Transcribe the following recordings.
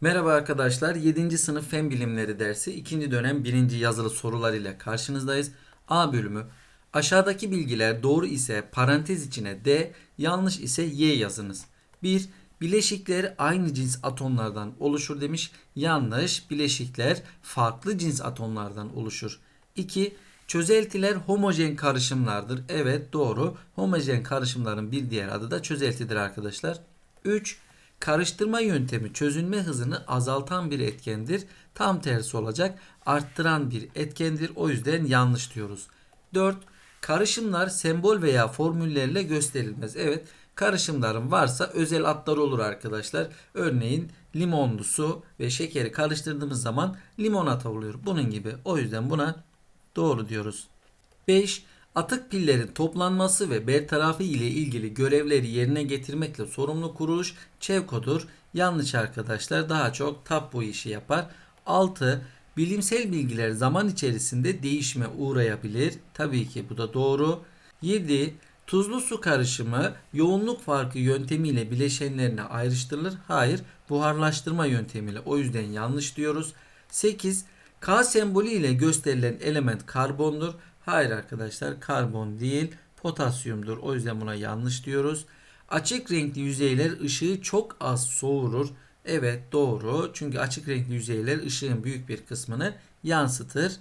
Merhaba arkadaşlar. 7. sınıf Fen Bilimleri dersi 2. dönem 1. yazılı sorular ile karşınızdayız. A bölümü. Aşağıdaki bilgiler doğru ise parantez içine D, yanlış ise Y yazınız. 1. Bileşikler aynı cins atomlardan oluşur demiş. Yanlış. Bileşikler farklı cins atomlardan oluşur. 2. Çözeltiler homojen karışımlardır. Evet doğru. Homojen karışımların bir diğer adı da çözeltidir arkadaşlar. 3. Karıştırma yöntemi çözünme hızını azaltan bir etkendir. Tam tersi olacak. Arttıran bir etkendir. O yüzden yanlış diyoruz. 4. Karışımlar sembol veya formüllerle gösterilmez. Evet karışımların varsa özel adları olur arkadaşlar. Örneğin limonlu su ve şekeri karıştırdığımız zaman limonata oluyor. Bunun gibi. O yüzden buna doğru diyoruz. 5. Atık pillerin toplanması ve bertarafı ile ilgili görevleri yerine getirmekle sorumlu kuruluş ÇEVKO'dur. Yanlış arkadaşlar daha çok TAP bu işi yapar. 6. Bilimsel bilgiler zaman içerisinde değişime uğrayabilir. Tabii ki bu da doğru. 7. Tuzlu su karışımı yoğunluk farkı yöntemiyle bileşenlerine ayrıştırılır. Hayır, buharlaştırma yöntemiyle. O yüzden yanlış diyoruz. 8. K sembolü ile gösterilen element karbondur. Hayır arkadaşlar karbon değil potasyumdur. O yüzden buna yanlış diyoruz. Açık renkli yüzeyler ışığı çok az soğurur. Evet doğru. Çünkü açık renkli yüzeyler ışığın büyük bir kısmını yansıtır.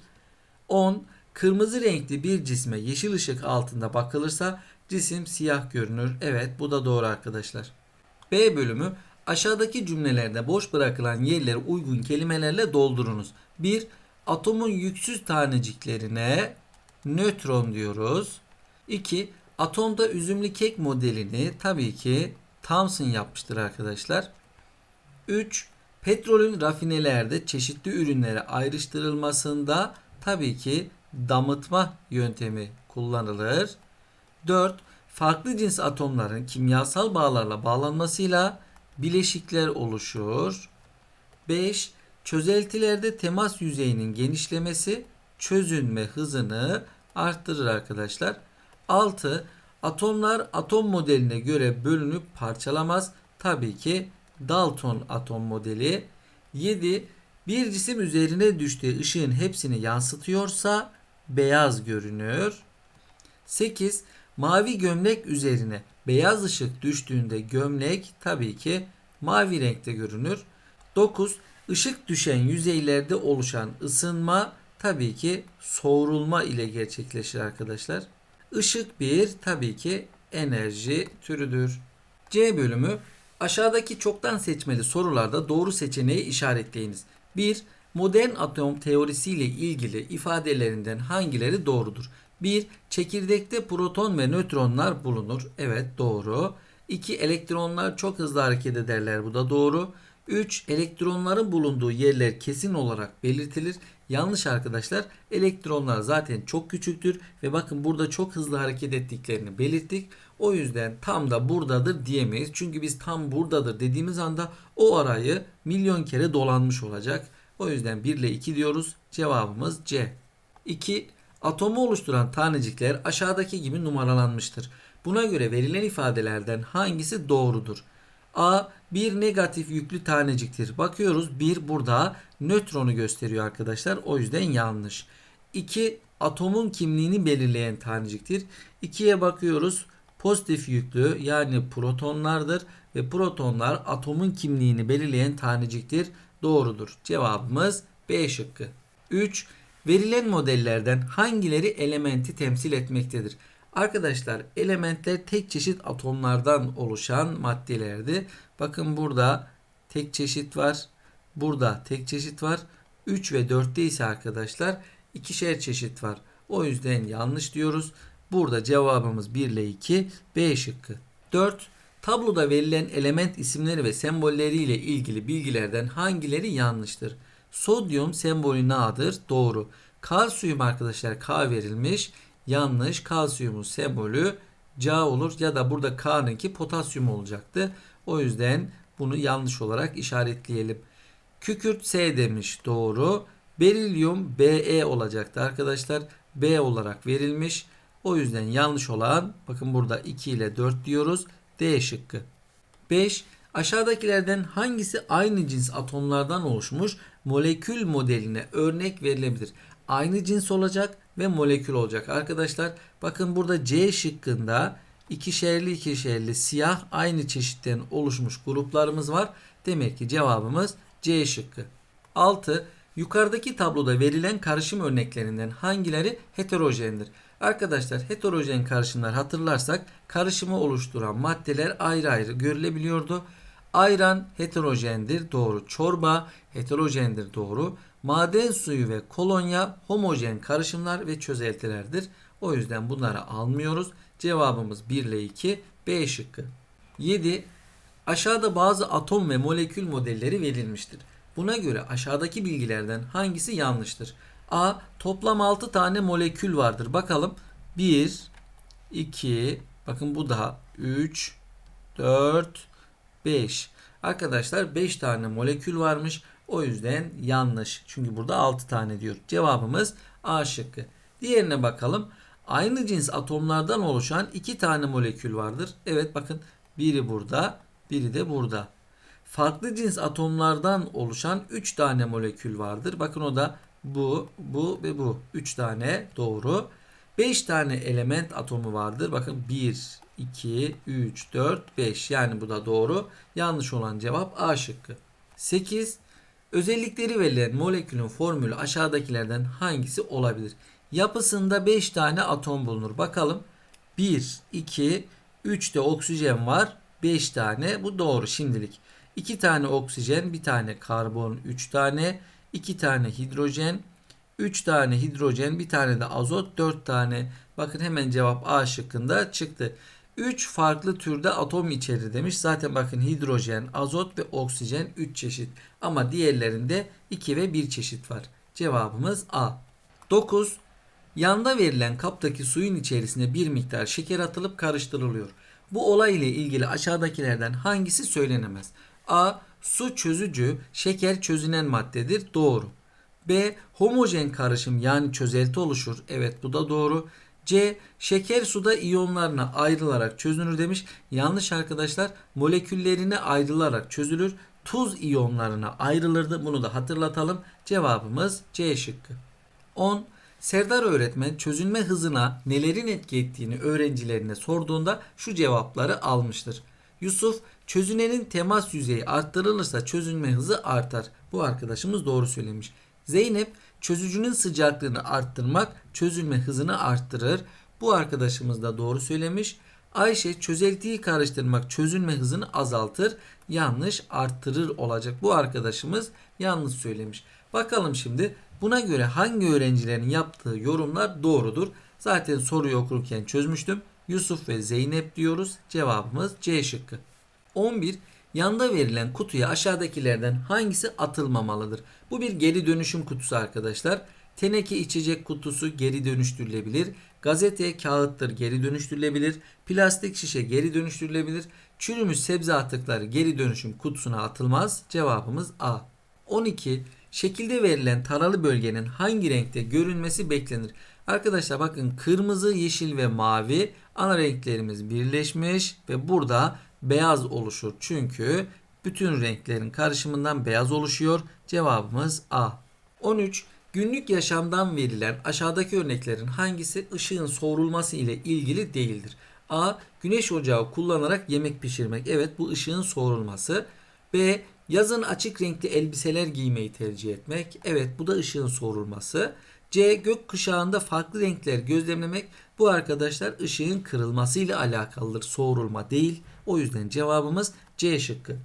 10. Kırmızı renkli bir cisme yeşil ışık altında bakılırsa cisim siyah görünür. Evet bu da doğru arkadaşlar. B bölümü aşağıdaki cümlelerde boş bırakılan yerleri uygun kelimelerle doldurunuz. 1. Atomun yüksüz taneciklerine nötron diyoruz. 2. Atomda üzümlü kek modelini tabii ki Thomson yapmıştır arkadaşlar. 3. Petrolün rafinelerde çeşitli ürünlere ayrıştırılmasında tabii ki damıtma yöntemi kullanılır. 4. Farklı cins atomların kimyasal bağlarla bağlanmasıyla bileşikler oluşur. 5. Çözeltilerde temas yüzeyinin genişlemesi çözünme hızını arttırır arkadaşlar. 6. Atomlar atom modeline göre bölünüp parçalamaz. Tabii ki Dalton atom modeli. 7. Bir cisim üzerine düştüğü ışığın hepsini yansıtıyorsa beyaz görünür. 8. Mavi gömlek üzerine beyaz ışık düştüğünde gömlek tabii ki mavi renkte görünür. 9. Işık düşen yüzeylerde oluşan ısınma tabii ki soğurulma ile gerçekleşir arkadaşlar. Işık bir tabii ki enerji türüdür. C bölümü aşağıdaki çoktan seçmeli sorularda doğru seçeneği işaretleyiniz. 1. Modern atom teorisiyle ilgili ifadelerinden hangileri doğrudur? 1. Çekirdekte proton ve nötronlar bulunur. Evet doğru. 2. Elektronlar çok hızlı hareket ederler. Bu da doğru. 3. Elektronların bulunduğu yerler kesin olarak belirtilir. Yanlış arkadaşlar. Elektronlar zaten çok küçüktür ve bakın burada çok hızlı hareket ettiklerini belirttik. O yüzden tam da buradadır diyemeyiz. Çünkü biz tam buradadır dediğimiz anda o arayı milyon kere dolanmış olacak. O yüzden 1 ile 2 diyoruz. Cevabımız C. 2. Atomu oluşturan tanecikler aşağıdaki gibi numaralanmıştır. Buna göre verilen ifadelerden hangisi doğrudur? A bir negatif yüklü taneciktir. Bakıyoruz bir burada nötronu gösteriyor arkadaşlar. O yüzden yanlış. 2 atomun kimliğini belirleyen taneciktir. 2'ye bakıyoruz. Pozitif yüklü yani protonlardır ve protonlar atomun kimliğini belirleyen taneciktir. Doğrudur. Cevabımız B şıkkı. 3. Verilen modellerden hangileri elementi temsil etmektedir? Arkadaşlar elementler tek çeşit atomlardan oluşan maddelerdi. Bakın burada tek çeşit var. Burada tek çeşit var. 3 ve 4'te ise arkadaşlar ikişer çeşit var. O yüzden yanlış diyoruz. Burada cevabımız 1 ile 2 B şıkkı. 4. Tabloda verilen element isimleri ve sembolleriyle ilgili bilgilerden hangileri yanlıştır? Sodyum sembolü Na'dır. Doğru. Kalsiyum arkadaşlar K verilmiş. Yanlış. Kalsiyumun sembolü Ca olur ya da burada K'nınki potasyum olacaktı. O yüzden bunu yanlış olarak işaretleyelim. Kükürt S demiş doğru. Berilyum Be olacaktı arkadaşlar. B olarak verilmiş. O yüzden yanlış olan bakın burada 2 ile 4 diyoruz. D şıkkı. 5. Aşağıdakilerden hangisi aynı cins atomlardan oluşmuş molekül modeline örnek verilebilir? Aynı cins olacak ve molekül olacak. Arkadaşlar bakın burada C şıkkında ikişerli ikişerli siyah aynı çeşitten oluşmuş gruplarımız var. Demek ki cevabımız C şıkkı. 6. Yukarıdaki tabloda verilen karışım örneklerinden hangileri heterojendir? Arkadaşlar heterojen karışımlar hatırlarsak karışımı oluşturan maddeler ayrı ayrı görülebiliyordu. Ayran heterojendir doğru. Çorba heterojendir doğru. Maden suyu ve kolonya homojen karışımlar ve çözeltilerdir. O yüzden bunları almıyoruz. Cevabımız 1 ile 2 B şıkkı. 7. Aşağıda bazı atom ve molekül modelleri verilmiştir. Buna göre aşağıdaki bilgilerden hangisi yanlıştır? A. Toplam 6 tane molekül vardır. Bakalım. 1, 2, bakın bu da 3, 4, 5. Arkadaşlar 5 tane molekül varmış. O yüzden yanlış. Çünkü burada 6 tane diyor. Cevabımız A şıkkı. Diğerine bakalım. Aynı cins atomlardan oluşan 2 tane molekül vardır. Evet bakın biri burada, biri de burada. Farklı cins atomlardan oluşan 3 tane molekül vardır. Bakın o da bu, bu ve bu. 3 tane doğru. 5 tane element atomu vardır. Bakın 1, 2, 3, 4, 5. Yani bu da doğru. Yanlış olan cevap A şıkkı. 8. Özellikleri verilen molekülün formülü aşağıdakilerden hangisi olabilir? Yapısında 5 tane atom bulunur. Bakalım. 1, 2, 3 de oksijen var. 5 tane. Bu doğru şimdilik. 2 tane oksijen, 1 tane karbon, 3 tane, 2 tane hidrojen, 3 tane hidrojen, 1 tane de azot, 4 tane. Bakın hemen cevap A şıkkında çıktı. 3 farklı türde atom içerir demiş. Zaten bakın hidrojen, azot ve oksijen 3 çeşit. Ama diğerlerinde 2 ve 1 çeşit var. Cevabımız A. 9. Yanda verilen kaptaki suyun içerisine bir miktar şeker atılıp karıştırılıyor. Bu olay ile ilgili aşağıdakilerden hangisi söylenemez? A. Su çözücü, şeker çözünen maddedir. Doğru. B. Homojen karışım yani çözelti oluşur. Evet bu da doğru. C. Şeker suda iyonlarına ayrılarak çözünür demiş. Yanlış arkadaşlar. Moleküllerine ayrılarak çözülür. Tuz iyonlarına ayrılırdı. Bunu da hatırlatalım. Cevabımız C şıkkı. 10. Serdar öğretmen çözünme hızına nelerin etki ettiğini öğrencilerine sorduğunda şu cevapları almıştır. Yusuf çözünenin temas yüzeyi arttırılırsa çözünme hızı artar. Bu arkadaşımız doğru söylemiş. Zeynep çözücünün sıcaklığını arttırmak çözülme hızını arttırır. Bu arkadaşımız da doğru söylemiş. Ayşe çözeltiyi karıştırmak çözülme hızını azaltır. Yanlış arttırır olacak. Bu arkadaşımız yanlış söylemiş. Bakalım şimdi buna göre hangi öğrencilerin yaptığı yorumlar doğrudur? Zaten soruyu okurken çözmüştüm. Yusuf ve Zeynep diyoruz. Cevabımız C şıkkı. 11. Yanda verilen kutuya aşağıdakilerden hangisi atılmamalıdır? Bu bir geri dönüşüm kutusu arkadaşlar. Teneke içecek kutusu geri dönüştürülebilir. Gazete, kağıttır geri dönüştürülebilir. Plastik şişe geri dönüştürülebilir. Çürümüş sebze atıkları geri dönüşüm kutusuna atılmaz. Cevabımız A. 12. Şekilde verilen taralı bölgenin hangi renkte görünmesi beklenir? Arkadaşlar bakın kırmızı, yeşil ve mavi ana renklerimiz birleşmiş ve burada beyaz oluşur. Çünkü bütün renklerin karışımından beyaz oluşuyor. Cevabımız A. 13. Günlük yaşamdan verilen aşağıdaki örneklerin hangisi ışığın soğurulması ile ilgili değildir? A. Güneş ocağı kullanarak yemek pişirmek. Evet bu ışığın soğurulması. B. Yazın açık renkli elbiseler giymeyi tercih etmek. Evet bu da ışığın soğurulması. C. Gök kuşağında farklı renkler gözlemlemek. Bu arkadaşlar ışığın kırılmasıyla alakalıdır. Soğurulma değil. O yüzden cevabımız C şıkkı.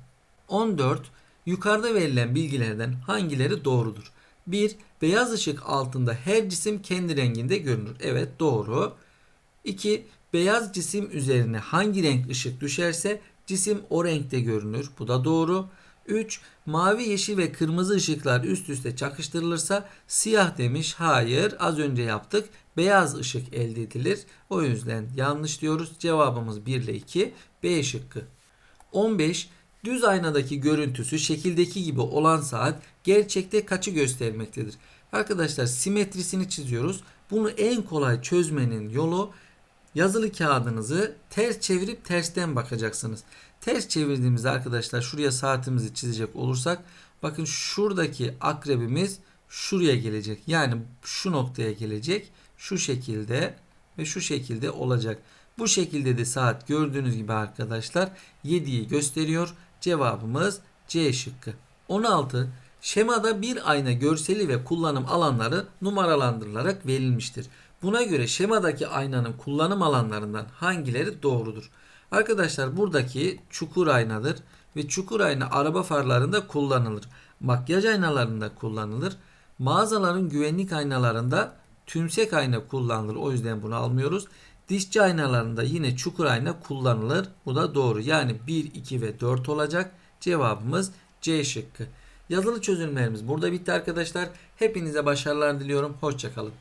14. Yukarıda verilen bilgilerden hangileri doğrudur? 1. Beyaz ışık altında her cisim kendi renginde görünür. Evet doğru. 2. Beyaz cisim üzerine hangi renk ışık düşerse cisim o renkte görünür. Bu da doğru. 3. Mavi, yeşil ve kırmızı ışıklar üst üste çakıştırılırsa siyah demiş. Hayır az önce yaptık. Beyaz ışık elde edilir. O yüzden yanlış diyoruz. Cevabımız 1 ile 2. B şıkkı. 15. Düz aynadaki görüntüsü şekildeki gibi olan saat gerçekte kaçı göstermektedir? Arkadaşlar simetrisini çiziyoruz. Bunu en kolay çözmenin yolu yazılı kağıdınızı ters çevirip tersten bakacaksınız. Ters çevirdiğimizde arkadaşlar şuraya saatimizi çizecek olursak bakın şuradaki akrebimiz şuraya gelecek. Yani şu noktaya gelecek. Şu şekilde ve şu şekilde olacak. Bu şekilde de saat gördüğünüz gibi arkadaşlar 7'yi gösteriyor. Cevabımız C şıkkı. 16. Şemada bir ayna görseli ve kullanım alanları numaralandırılarak verilmiştir. Buna göre şemadaki aynanın kullanım alanlarından hangileri doğrudur? Arkadaşlar buradaki çukur aynadır ve çukur ayna araba farlarında kullanılır. Makyaj aynalarında kullanılır. Mağazaların güvenlik aynalarında tümsek ayna kullanılır. O yüzden bunu almıyoruz. Dişçi aynalarında yine çukur ayna kullanılır. Bu da doğru. Yani 1, 2 ve 4 olacak. Cevabımız C şıkkı. Yazılı çözümlerimiz burada bitti arkadaşlar. Hepinize başarılar diliyorum. Hoşçakalın.